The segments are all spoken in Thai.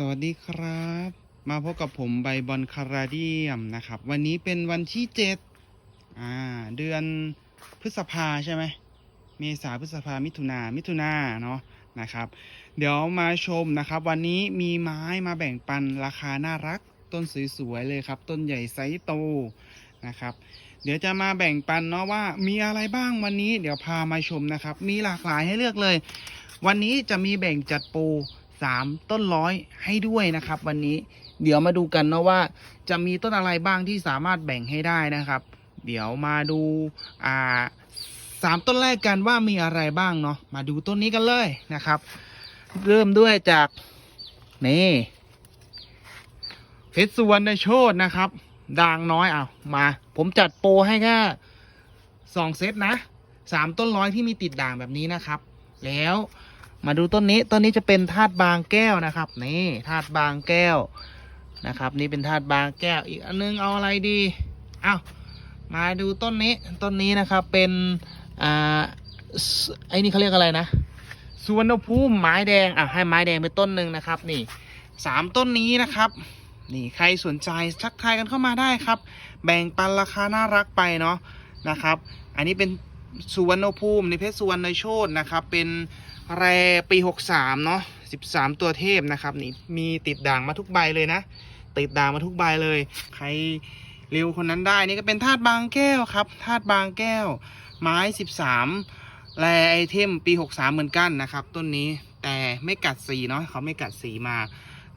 สวัสดีครับ มาพบกับผมใบบอลคาราเดียมนะครับ วันนี้เป็นวันที่เจ็ดอ่า เดือนพฤษภาใช่ไหม เมษาพฤษภามิถุนามิถุนาเนาะนะครับ เดี๋ยวมาชมนะครับ วันนี้มีไม้มาแบ่งปันราคาน่ารัก ต้นสวยๆเลยครับ ต้นใหญ่ไซส์โตนะครับ เดี๋ยวจะมาแบ่งปันเนาะว่ามีอะไรบ้างวันนี้ เดี๋ยวพามาชมนะครับ มีหลากหลายให้เลือกเลย วันนี้จะมีแบ่งจัดโป รสามต้นร้อยให้ด้วยนะครับ วันนี้เดี๋ยวมาดูกันนะว่า จะมีต้นอะไรบ้างที่สามารถแบ่งให้ได้นะครับ เดี๋ยวมาดูอ่าสามต้นแรกกันว่ามีอะไรบ้างเนาะมาดูต้นนี้กันเลยนะครับ เริ่มด้วยจากนี่เพชรสุวรรณโชตนะครับด่างน้อยเอะมา ผมจัดโปรให้แค่สองเซตนะสามต้นร้อยที่มีติดด่างแบบนี้นะครับ แล้ว มาดูต้นนี้ต้นนี้จะเป็นธาตุบางแก้วนะครับนี่ธาตุบางแก้วนะครับ นี่เป็นธาตุบางแก้วอีกอันนึงเอาอะไรดีเอ้ามาดูต้นนี้ต้นนี้นะครับเป็นอ่าไอ้นี่เขาเรียกอะไรนะสุวรรณภูมิไม้แดงอะให้ไม้แดงไปต้นหนึ่งนะครับ นี่สามต้นนี้นะครับ นี่ใครสนใจทักทายกันเข้ามาได้ครับ แบ่งปันราคาน่ารักไปเนาะนะครับ อันนี้เป็นสุวรรณภูมิในเพชรสุวรรณโชตนะครับเป็น แรปี63เนาะ13ตัวเทพนะครับนี่มีติดด่างมาทุกใบเลยนะ ติดด่างมาทุกใบเลย ใครเร็วคนนั้นได้นี่ก็เป็นธาตุบางแก้วครับธาตุบางแก้ว ไม้13แรไอเทมปี63เหมือนกันนะครับ ต้นนี้แต่ไม่กัดสีเนาะเขาไม่กัดสีมา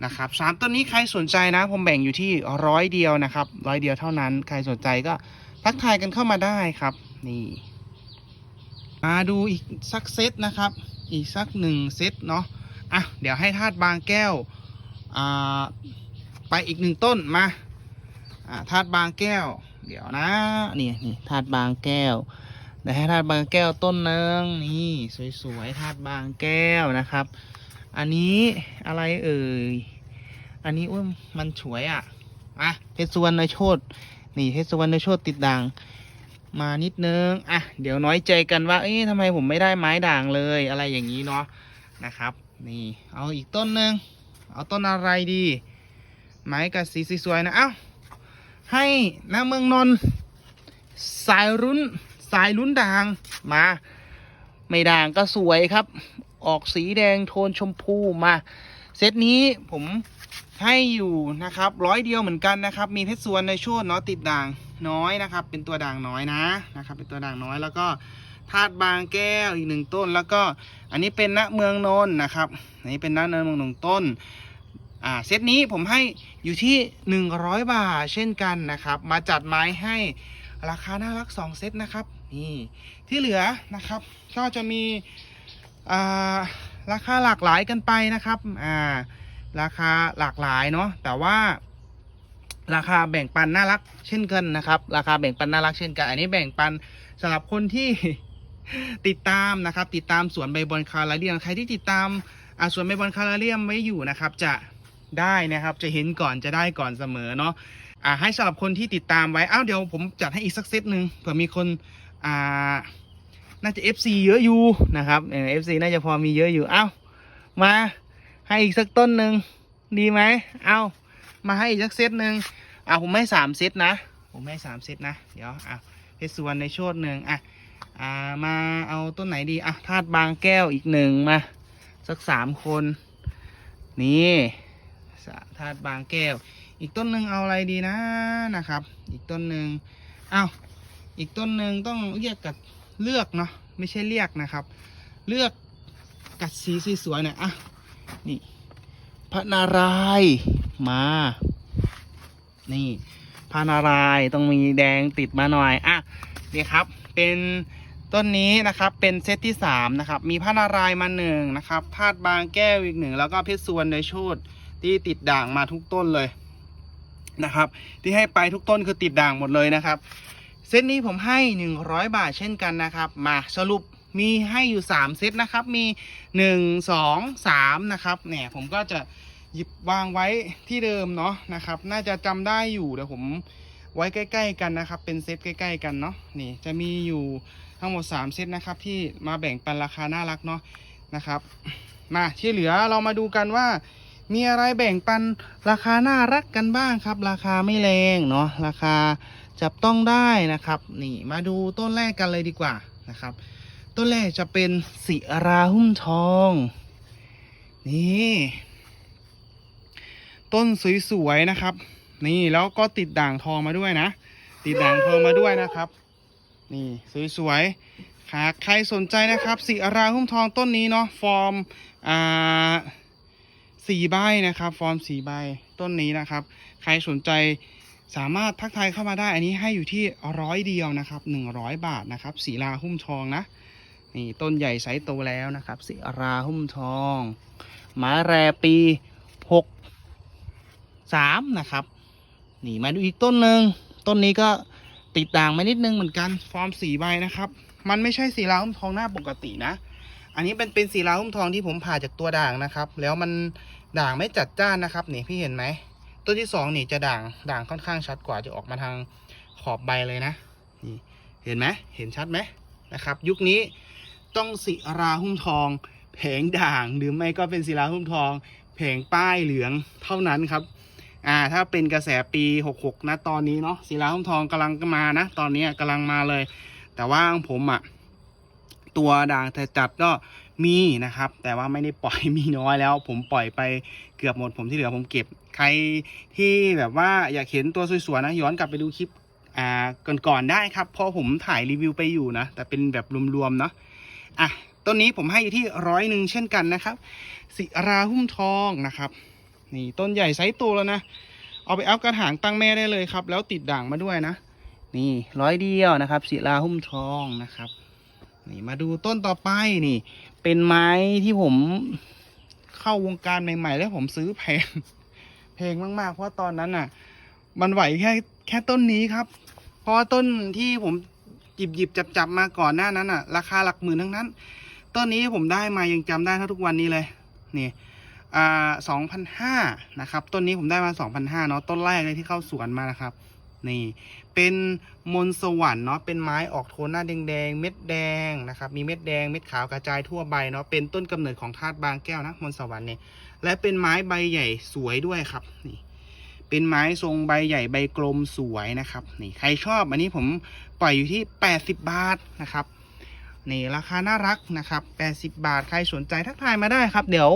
นะครับสามต้นนี้ใครสนใจนะ ผมแบ่งอยู่ที่ร้อยเดียวนะครับร้อยเดียวเท่านั้น ใครสนใจก็ทักทายกันเข้ามาได้ครับ นี่ มาดูอีกสักเซตนะครับ อีกสักหนึ่งเซตเนาะอะเดี๋ยวให้ธาตุบางแก้วอ่าไปอีกหนึ่งต้นมาอ่าธาตุบางแก้ว เดี๋ยวนะนี่นี่ธาตุบางแก้วเดี๋ยวให้ธาตุบางแก้วต้นนึงนี่สวยๆธาตุบางแก้วนะครับ อันนี้อะไรเอ่ยอันนี้อุ้ยมันสวยอะอะเพชรสุวรรณโชตนี่เพชรสุวรรณโชตติดด่าง มานิดนึง อะ เดี๋ยวน้อยใจกันว่า เอ๊ะทำไมผมไม่ได้ไม้ด่างเลยอะไรอย่างนี้เนาะนะครับ นี่ เอาอีกต้นหนึ่งเอาต้นอะไรดี ไม้กับสีสวยๆนะ เอ้า ให้นะเมืองนนสายรุ้นสายรุ้นด่างมา ไม่ด่างก็สวยครับ ออกสีแดงโทนชมพูมา เซตนี้ผม ให้อยู่นะครับร้อยเดียวเหมือนกันนะครับ มีเพชรสวนในช่วงเนาะติดด่างน้อยนะครับ เป็นตัวด่างน้อยนะนะครับ เป็นตัวด่างน้อยแล้วก็ธาตุบางแก้วอีกหนึ่งต้น แล้วก็อันนี้เป็นณเมืองนนท์นะครับอันนี้เป็นณเมืองนนหนึ่งต้นอ่าเซตนี้ผมให้อยู่ที่ 100 บาทเช่นกันนะครับ มาจัดไม้ให้ราคาน่ารัก 2 เซตนะครับนี่ที่เหลือนะครับ ก็จะมีอ่าราคาหลากหลายกันไปนะครับอ่า ราคาหลากหลายเนาะแต่ว่า ราคาแบ่งปันน่ารักเช่นกันนะครับ ราคาแบ่งปันน่ารักเช่นกัน อันนี้แบ่งปันสำหรับคนที่ติดตามนะครับ ติดตามสวนใบบอลคาราเลียมใครที่ติดตามสวนใบบอลคาราเลียมไว้อยู่นะครับ จะได้นะครับ จะเห็นก่อนจะได้ก่อนเสมอเนาะอ่าให้สำหรับคนที่ติดตามไว้อ้าวเดี๋ยวผมจัดให้อีกสักเซตหนึ่งเผื่อมีคนอ่าน่าจะ FC เยอะอยู่นะครับเออฟซีน่าจะพอมีเยอะอยู่อ้าวมา ให้อีกสักต้นหนึ่งดีไหมเอามาให้อีกสักเซตหนึ่งอะผมให้สามเซตนะ ผมให้สามเซตนะ เดี๋ยวอะเพชรสุวรรณในโชดหนึ่งอะอ่ามาเอาต้นไหนดีอะธาตุบางแก้วอีกหนึ่งมา สักสามคน นี่ธาตุบางแก้ว อีกต้นหนึ่งเอาอะไรดีนะนะครับ อีกต้นหนึ่งเอาอีกต้นหนึ่งต้องเรียกกับเลือกเนาะไม่ใช่เรียกนะครับ เลือกกัดสีสวยๆหน่อยอะ นี่ พระนารายมา นี่ พระนารายต้องมีแดงติดมาหน่อยอะนี่ครับ เป็นต้นนี้นะครับเป็นเซตที่สามนะครับ มีพระนารายมาหนึ่งนะครับธาตุบางแก้วอีกหนึ่งแล้วก็เพชรสวนในโชดที่ติดด่างมาทุกต้นเลยนะครับ ที่ให้ไปทุกต้นคือติดด่างหมดเลยนะครับ เซตนี้ผมให้ 100 บาทเช่นกันนะครับ มาสรุป มีให้อยู่ 3 เซตนะครับ มี 1 2 3 นะครับเนี่ยผมก็จะหยิบวางไว้ที่เดิมเนาะนะครับ น่าจะจำได้อยู่เดี๋ยวผมไว้ใกล้ ๆ กันนะครับ เป็นเซตใกล้ ๆ กันเนาะนี่จะมีอยู่ทั้งหมด 3 เซตนะครับ ที่มาแบ่งปันราคาน่ารักเนาะนะครับมาที่เหลือเรามาดูกันว่า มีอะไรแบ่งปันราคาน่ารักกันบ้างครับ ราคาไม่แรงเนาะราคาจับต้องได้นะครับ นี่มาดูต้นแรกกันเลยดีกว่านะครับ ต้นแรกจะเป็นสิราหุ้มทอง นี่ ต้นสวยๆนะครับ นี่แล้วก็ติดด่างทองมาด้วยนะ ติดด่างทองมาด้วยนะครับ นี่สวยๆหากใครสนใจนะครับสิราหุ้มทองต้นนี้เนาะฟอร์มอ่าสี่ใบนะครับ ฟอร์มสี่ใบต้นนี้นะครับ ใครสนใจสามารถทักทายเข้ามาได้ อันนี้ให้อยู่ที่ร้อยเดียวนะครับหนึ่งร้อยบาทนะครับสีราหุ้มทองนะ นี่ต้นใหญ่ไซส์โตแล้วนะครับสีราหุ้มทองมาแรปีหกสามนะครับ นี่มาดูอีกต้นหนึ่งต้นนี้ก็ติดด่างมานิดนึงเหมือนกันฟอร์มสีใบนะครับ มันไม่ใช่สีราหุ้มทองหน้าปกตินะ อันนี้เป็นเป็นสีราหุ้มทองที่ผมผ่าจากตัวด่างนะครับ แล้วมันด่างไม่จัดจ้านนะครับนี่พี่เห็นไหมต้นที่สองนี่จะด่างด่างค่อนข้างชัดกว่าจะออกมาทางขอบใบเลยนะนี่เห็นไหมเห็นชัดไหมนะครับ ยุคนี้ ต้องสีราหุ้มทอง แผงด่างหรือไม่ก็เป็นสีราหุ้มทอง แผงป้ายเหลืองเท่านั้นครับอ่าถ้าเป็นกระแสปี 66 นะตอนนี้เนาะศิลาหุ้มทองกำลังมานะ ตอนนี้กำลังมาเลย แต่ว่าของผมอะ่ะตัวด่างแต่จัดก็มีนะครับ แต่ว่าไม่ได้ปล่อยมีน้อยแล้ว ผมปล่อยไปเกือบหมดผมที่เหลือผมเก็บ ใครที่แบบว่าอยากเห็นตัวสวยๆนะย้อนกลับไปดูคลิปอ่าก่อนๆได้ครับเพราะผมถ่ายรีวิวไปอยู่นะ แต่เป็นแบบรวมๆเนาะ อะต้นนี้ผมให้อยู่ที่ร้อยหนึ่งเช่นกันนะครับสิราหุ้มทองนะครับ นี่ต้นใหญ่ไซส์โตแล้วนะ เอาไปอัพกระถางตั้งแม่ได้เลยครับ แล้วติดด่างมาด้วยนะ นี่ร้อยเดียวนะครับศิลาหุ้มทองนะครับนี่มาดูต้นต่อไปนี่ เป็นไม้ที่ผมเข้าวงการใหม่ๆ แล้วผมซื้อแพงแพงมากๆ เพราะตอนนั้นน่ะ มันไหวแค่แค่ต้นนี้ครับ เพราะต้นที่ผม หยิบหยิบจับจับมาก่อนหน้านั้นน่ะ ราคาหลักหมื่นทั้งนั้น ต้นนี้ผมได้มายังจำได้เท่าทุกวันนี้เลย นี่อ่าสองพันห้านะครับ ต้นนี้ผมได้มาสองพันห้าเนาะ ต้นแรกเลยที่เข้าสวนมานะครับ นี่ เป็นมนสวรรค์เนาะ เป็นไม้ออกโทนหน้าแดงๆ เม็ดแดงนะครับ มีเม็ดแดง เม็ดขาวกระจายทั่วใบเนาะ เป็นต้นกำเนิดของธาตุบางแก้วนะ มนสวรรค์เนี่ย และเป็นไม้ใบใหญ่สวยด้วยครับ นี่เป็นไม้ทรงใบใหญ่ใบกลมสวยนะครับนี่ใครชอบอันนี้ผม ปล่อยอยู่ที่ 80 บาทนะครับนี่ราคาน่ารักนะครับ 80 บาท ใครสนใจทักทายมาได้ครับ เดี๋ยว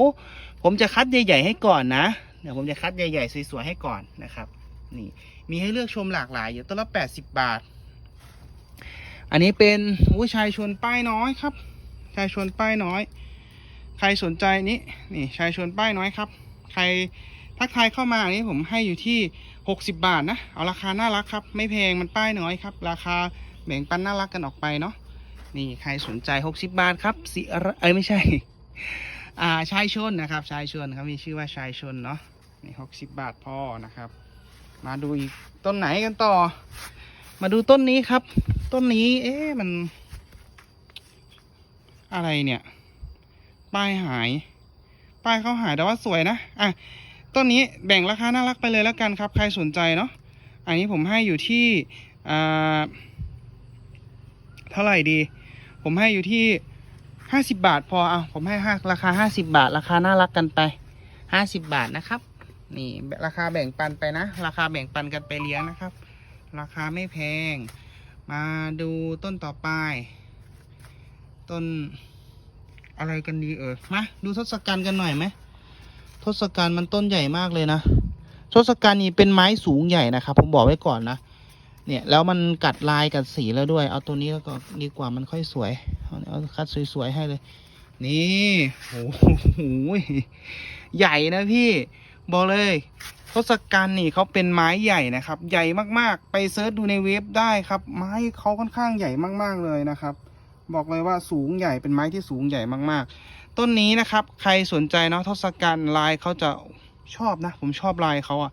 ผมจะคัดใหญ่ ๆ ให้ก่อนนะ เดี๋ยวผมจะคัดใหญ่ ๆ สวยๆให้ก่อนนะครับ นี่มีให้เลือกชมหลากหลายอยู่ต้นละ 80 บาท อันนี้เป็นผู้ชายชวนป้ายน้อยครับ ชายชวนป้ายน้อย ใครสนใจนี้นี่ชายชวนป้ายน้อยครับ ใครทักทายเข้ามาอันนี้ผมให้อยู่ที่ 60 บาทนะ เอาราคาน่ารักครับ ไม่แพงมันป้ายน้อยครับ ราคาแบ่งปันน่ารักกันออกไปเนาะ นี่ใครสนใจ 60 บาทครับสิเอ้ยไม่ใช่ อ่าชายชนนะครับชายชนครับมีชื่อว่าชายชนเนาะ นี่หกสิบบาทพอนะครับ มาดูอีกต้นไหนกันต่อ มาดูต้นนี้ครับ ต้นนี้ เอ๊ะมัน อะไรเนี่ย ป้ายหาย ป้ายเขาหายแต่ว่าสวยนะ อะ ต้นนี้แบ่งราคาน่ารักไปเลยแล้วกันครับ ใครสนใจเนาะอันนี้ผมให้อยู่ที่เท่าไหร่ดี ผมให้อยู่ที่ห้าสิบาทพอเอาผมให้ห้าราคาห้าสิบาท ราคาน่ารักกันไปห้าสิบาทนะครับ นี่ราคาแบ่งปันไปนะ ราคาแบ่งปันกันไปเลี้ยงนะครับ ราคาไม่แพง มาดูต้นต่อไป ต้นอะไรกันดีเออมาดูทศกัณฐ์กันหน่อยไหม ทศกัณฐ์มันต้นใหญ่มากเลยนะทศกัณฐ์นี่เป็นไม้สูงใหญ่นะครับ ผมบอกไว้ก่อนนะเนี่ยแล้วมันกัดลายกัดสีแล้วด้วย เอาตัวนี้แล้วก็ดีกว่ามันค่อยสวยเอาเอาคัดสวยๆให้เลย นี่โอ้โหใหญ่นะพี่บอกเลยทศกัณฐ์นี่เขาเป็นไม้ใหญ่นะครับ ใหญ่มากๆ ไปเซิร์ชดูในเว็บได้ครับ ไม้เขาค่อนข้างใหญ่มากๆเลยนะครับ บอกเลยว่าสูงใหญ่เป็นไม้ที่สูงใหญ่มากๆ ต้นนี้นะครับ ใครสนใจเนาะทศกัณฐ์ลายเขาจะชอบนะ ผมชอบลายเขาอะ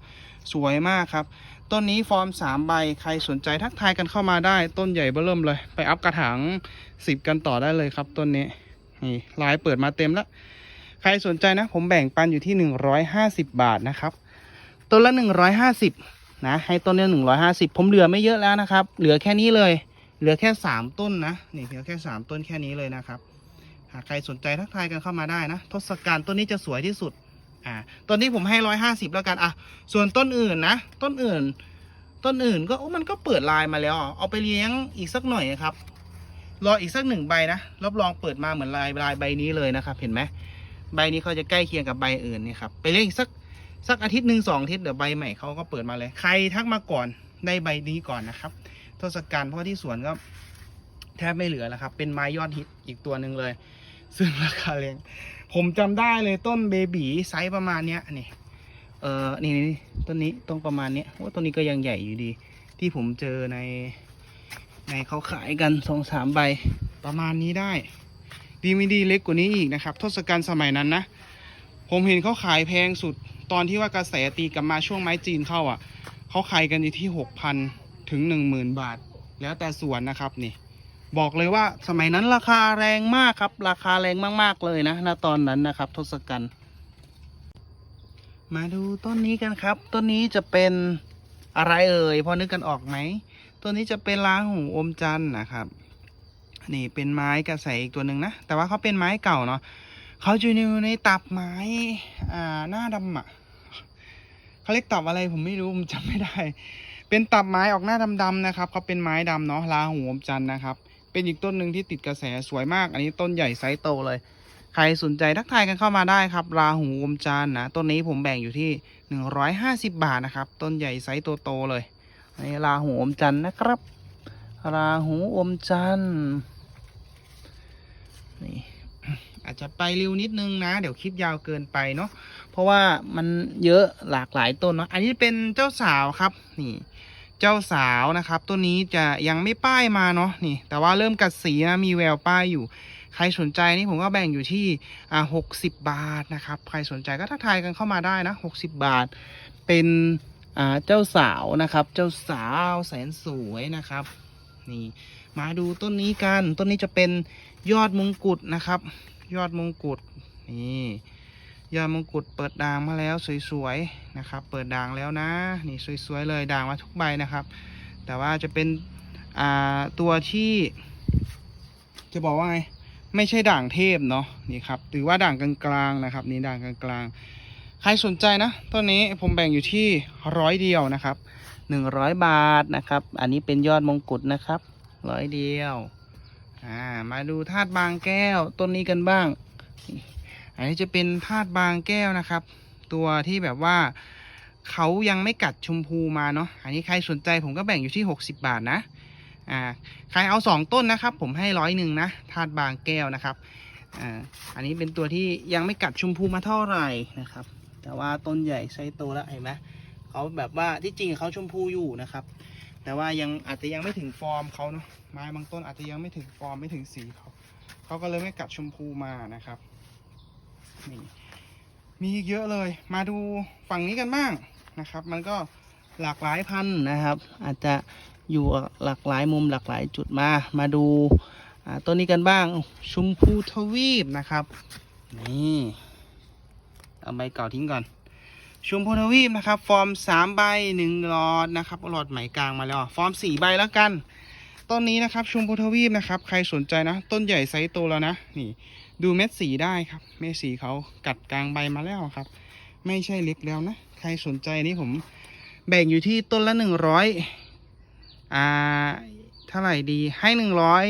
สวยมากครับ ต้นนี้ฟอร์มสามใบ ใครสนใจทักทายกันเข้ามาได้ ต้นใหญ่เบ้อเริ่มเลย ไปอัพกระถางสิบกันต่อได้เลยครับ ต้นนี้ นี่ลายเปิดมาเต็มแล้ว ใครสนใจนะ ผมแบ่งปันอยู่ที่หนึ่งร้อยห้าสิบบาทนะครับ ต้นละหนึ่งร้อยห้าสิบนะ ให้ต้นนี้หนึ่งร้อยห้าสิบผมเหลือไม่เยอะแล้วนะครับ เหลือแค่นี้เลย เหลือแค่สามต้นนะ นี่เหลือแค่สามต้นแค่นี้เลยนะครับ หากใครสนใจทักทายกันเข้ามาได้นะทศกัณฐ์ต้นนี้จะสวยที่สุดอ่าต้นนี้ผมให้ร้อยห้าสิบแล้วกันอะส่วนต้นอื่นนะ ต้นอื่น ต้นอื่นก็โอ้มันก็เปิดลายมาแล้ว เอาไปเลี้ยงอีกสักหน่อยครับ รออีกสักหนึ่งใบนะรับรองเปิดมาเหมือนลายลายใบนี้เลยนะครับ เห็นไหมใบนี้เขาจะใกล้เคียงกับใบอื่นนี่ครับไปเลี้ยงอีกสักสักอาทิตย์หนึ่งสองอาทิตย์เดี๋ยวใบใหม่เขาก็เปิดมาเลย ใครทักมาก่อนได้ใบนี้ก่อนนะครับทศกัณฐ์เพราะว่าที่สวนก็แทบไม่เหลือแล้วครับ เป็นไม้ยอดฮิตอีกตัวหนึ่งเลย ซึ่งราคาแรงผมจำได้เลยต้นเบบีไซส์ประมาณเนี้ยนี่เออนี่นี่ต้นนี้ต้นประมาณเนี้ยว่าต้นนี้ก็ยังใหญ่อยู่ดี ที่ผมเจอใน ในเขาขายกันสองสามใบประมาณนี้ได้ ดีไม่ดีเล็กกว่านี้อีกนะครับ ทศกัณฐ์สมัยนั้นนะ ผมเห็นเขาขายแพงสุดตอนที่ว่ากระแสตีกลับมาช่วงไม้จีนเข้าอะเขาขายกันอยู่ที่หกพันถึงหนึ่งหมื่นบาท แล้วแต่สวนนะครับนี่ บอกเลยว่าสมัยนั้นราคาแรงมากครับ ราคาแรงมาก ๆ เลยนะณตอนนั้นนะครับ ทศกัณฐ์มาดูต้นนี้กันครับ ต้นนี้จะเป็นอะไรเอ่ยพอนึกกันออกไหมตัวนี้จะเป็นลาหูอมจันนะครับ นี่เป็นไม้กระแสอีกตัวหนึ่งนะ แต่ว่าเขาเป็นไม้เก่าเนาะเขาจะอยู่ในตับไม้อ่าหน้าดำอะเขาเรียกตับอะไรผมไม่รู้ผมจำไม่ได้ เป็นตับไม้ออกหน้าดำๆนะครับเขาเป็นไม้ดำเนาะลาหูอมจันนะครับ เป็นอีกต้นหนึ่งที่ติดกระแสสวยมาก อันนี้ต้นใหญ่ไซส์โตเลย ใครสนใจทักทายกันเข้ามาได้ครับ ราหูอมจันนะ ต้นนี้ผมแบ่งอยู่ที่ 150 บาทนะครับ ต้นใหญ่ไซส์โตๆเลย อันนี้ราหูอมจันนะครับ ราหูอมจันนี่อาจจะไปเร็วนิดนึงนะ เดี๋ยวคลิปยาวเกินไปเนาะ เพราะว่ามันเยอะหลากหลายต้นเนาะ อันนี้เป็นเจ้าสาวครับ นี่ เจ้าสาวนะครับต้นนี้จะยังไม่ป้ายมาเนาะนี่ แต่ว่าเริ่มกัดสีนะมีแววป้ายอยู่ ใครสนใจนี่ผมก็แบ่งอยู่ที่อ่าหกสิบบาทนะครับ ใครสนใจก็ทักทายกันเข้ามาได้นะหกสิบบาท เป็นอ่าเจ้าสาวนะครับ เจ้าสาวแสนสวยนะครับ นี่ มาดูต้นนี้กัน ต้นนี้จะเป็นยอดมงกุฎนะครับ ยอดมงกุฎนี่ ยอดมงกุฎเปิดด่างมาแล้วสวยๆนะครับ เปิดด่างแล้วนะ นี่สวยๆเลยด่างมาทุกใบนะครับ แต่ว่าจะเป็นอ่าตัวที่ จะบอกว่าไงไม่ใช่ด่างเทพเนาะนี่ครับหรือว่าด่างกลางๆนะครับ นี่ด่างกลางๆ ใครสนใจนะต้นนี้ผมแบ่งอยู่ที่ร้อยเดียวนะครับหนึ่งร้อยบาทนะครับ อันนี้เป็นยอดมงกุฎนะครับร้อยเดียวอ่ามาดูธาตุบางแก้วต้นนี้กันบ้าง อันนี้จะเป็นธาตุบางแก้วนะครับ ตัวที่แบบว่าเขายังไม่กัดชมพูมาเนาะ อันนี้ใครสนใจผมก็แบ่งอยู่ที่ 60 บาทนะ อ่า ใครเอาสองต้นนะครับ ผมให้ร้อยหนึ่งนะ ธาตุบางแก้วนะครับ อ่า อันนี้เป็นตัวที่ยังไม่กัดชมพูมาเท่าไหร่นะครับ แต่ว่าต้นใหญ่ไซส์โตแล้วเห็นไหมเขาแบบว่าที่จริงเขาชมพูอยู่นะครับ แต่ว่ายังอาจจะยังไม่ถึงฟอร์มเขาเนาะ ไม้บางต้นอาจจะยังไม่ถึงฟอร์มไม่ถึงสีเขา เขาก็เลยไม่กัดชมพูมานะครับ นี่มีอีกเยอะเลย มาดูฝั่งนี้กันบ้างนะครับ มันก็หลากหลายพันธุ์นะครับ อาจจะอยู่หลากหลายมุมหลากหลายจุดมา มาดูต้นนี้กันบ้าง ชุมพูทวีปนะครับ นี่เอาใบเก่าทิ้งก่อน ชุมพูทวีปนะครับ ฟอร์มสามใบหนึ่งหลอดนะครับเอาหลอดไหมกลางมาแล้วฟอร์มสี่ใบแล้วกันต้นนี้นะครับชุมพูทวีปนะครับ ใครสนใจนะ ต้นใหญ่ไซส์โตแล้วนะ นี่ ดูเม็ดสีได้ครับ เม็ดสีเขากัดกลางใบมาแล้วครับ ไม่ใช่เล็กแล้วนะ ใครสนใจนี่ผมแบ่งอยู่ที่ต้นละหนึ่งร้อยอ่าเท่าไหร่ดีให้หนึ่งร้อย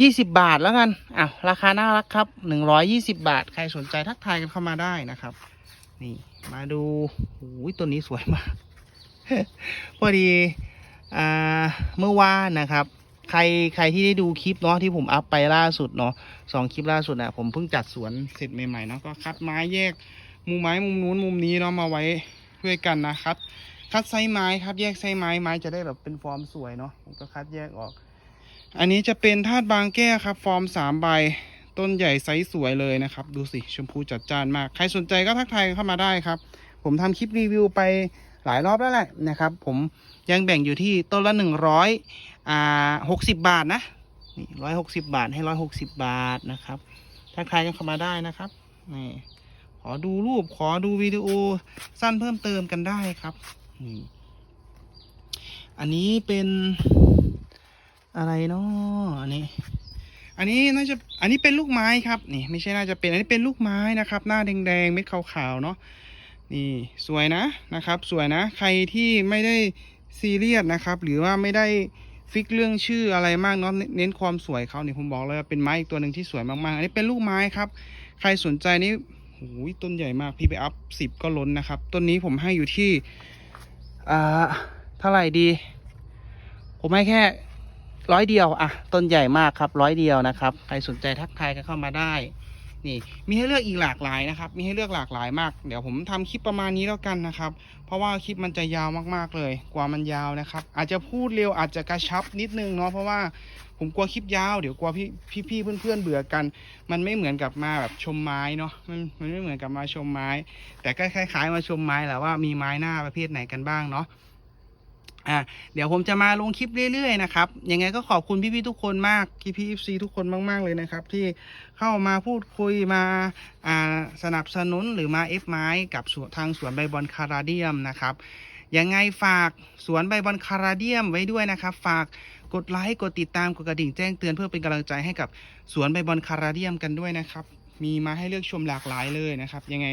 ยี่สิบบาทแล้วกันอ้าวราคาน่ารักครับหนึ่งร้อยยี่สิบาท ใครสนใจทักทายกันเข้ามาได้นะครับ นี่มาดูโอ้ยตัวนี้สวยมาก พอดีอ่าเมื่อวานนะครับ ใครใครที่ได้ดูคลิปเนาะที่ผมอัพไปล่าสุดเนาะสองคลิปล่าสุดอะผมเพิ่งจัดสวนเสร็จใหม่ๆเนาะก็คัดไม้แยกมุมไม้มุมนู้นมุมนี้เนาะมาไว้ด้วยกันนะครับคัดไซไม้ครับ แยกไซไม้ไม้จะได้แบบเป็นฟอร์มสวยเนาะผมก็คัดแยกออก อันนี้จะเป็นธาตุบางแก้วครับ ฟอร์มสามใบต้นใหญ่ไซส์สวยเลยนะครับ ดูสิชมพูจัดจ้านมาก ใครสนใจก็ทักทายเข้ามาได้ครับ ผมทำคลิปรีวิวไปหลายรอบแล้วแหละนะครับ ผมยังแบ่งอยู่ที่ต้นละหนึ่งร้อย อ่าหกสิบบาทนะนี่ร้อยหกสิบาทให้ร้อยหกสิบาทนะครับทักทายกันเข้ามาได้นะครับนี่ขอดูรูปขอดูวิดีโอสั้นเพิ่มเติมกันได้ครับนี่อันนี้เป็นอะไรเนาะอันนี้ อันนี้น่าจะอันนี้เป็นลูกไม้ครับนี่ไม่ใช่น่าจะเป็นอันนี้เป็นลูกไม้นะครับ หน้าแดงๆเม็ดขาวๆเนาะนี่สวยนะนะครับ สวยนะ ใครที่ไม่ได้ซีเรียสนะครับ หรือว่าไม่ได้ ฟิกเรื่องชื่ออะไรมากเนาะเน้นความสวยเขาเนี่ยผมบอกเลยว่าเป็นไม้อีกตัวหนึ่งที่สวยมากๆ อันนี้เป็นลูกไม้ครับ ใครสนใจนี่โอ้ยต้นใหญ่มากพี่ไปอัพสิบก็ล้นนะครับ ต้นนี้ผมให้อยู่ที่อ่าเท่าไหร่ดี ผมให้แค่ร้อยเดียวอะต้นใหญ่มากครับร้อยเดียวนะครับ ใครสนใจทักทายกันเข้ามาได้ นี่มีให้เลือกอีกหลากหลายนะครับ มีให้เลือกหลากหลายมาก เดี๋ยวผมทำคลิปประมาณนี้แล้วกันนะครับ เพราะว่าคลิปมันจะยาวมากๆเลยกว่ามันยาวนะครับ อาจจะพูดเร็วอาจจะกระชับนิดนึงเนาะเพราะว่าผมกลัวคลิปยาวเดี๋ยวกลัวพี่พี่ๆเพื่อนๆเบื่อกัน มันไม่เหมือนกับมาแบบชมไม้เนาะมันมันไม่เหมือนกับมาชมไม้ แต่ก็คล้าย ๆ มาชมไม้แหละว่ามีไม้หน้าประเภทไหนกันบ้างเนาะ อะเดี๋ยวผมจะมาลงคลิปเรื่อยๆนะครับยังไงก็ขอบคุณพี่ๆทุกคนมากพี่ๆ FC ทุกคนมาก ๆเลยนะครับ ที่เข้ามาพูดคุยมาอ่าสนับสนุนหรือมาเอฟไม้กับทางสวนใบบอลคาราเดียมนะครับยังไงฝากสวนใบบอลคาราเดียมไว้ด้วยนะครับ ฝากกดไลค์กดติดตามกดกระดิ่งแจ้งเตือนเพื่อเป็นกำลังใจให้กับสวนใบบอลคาราเดียมกันด้วยนะครับ มีมาให้เลือกชมหลากหลายเลยนะครับ ยังไง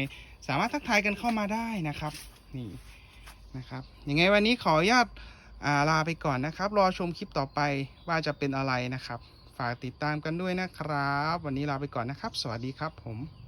สามารถทักทายกันเข้ามาได้นะครับนี่ นะครับยังไงวันนี้ขออนุญาตาลาไปก่อนนะครับ รอชมคลิปต่อไปว่าจะเป็นอะไรนะครับ ฝากติดตามกันด้วยนะครับ วันนี้ลาไปก่อนนะครับ สวัสดีครับผม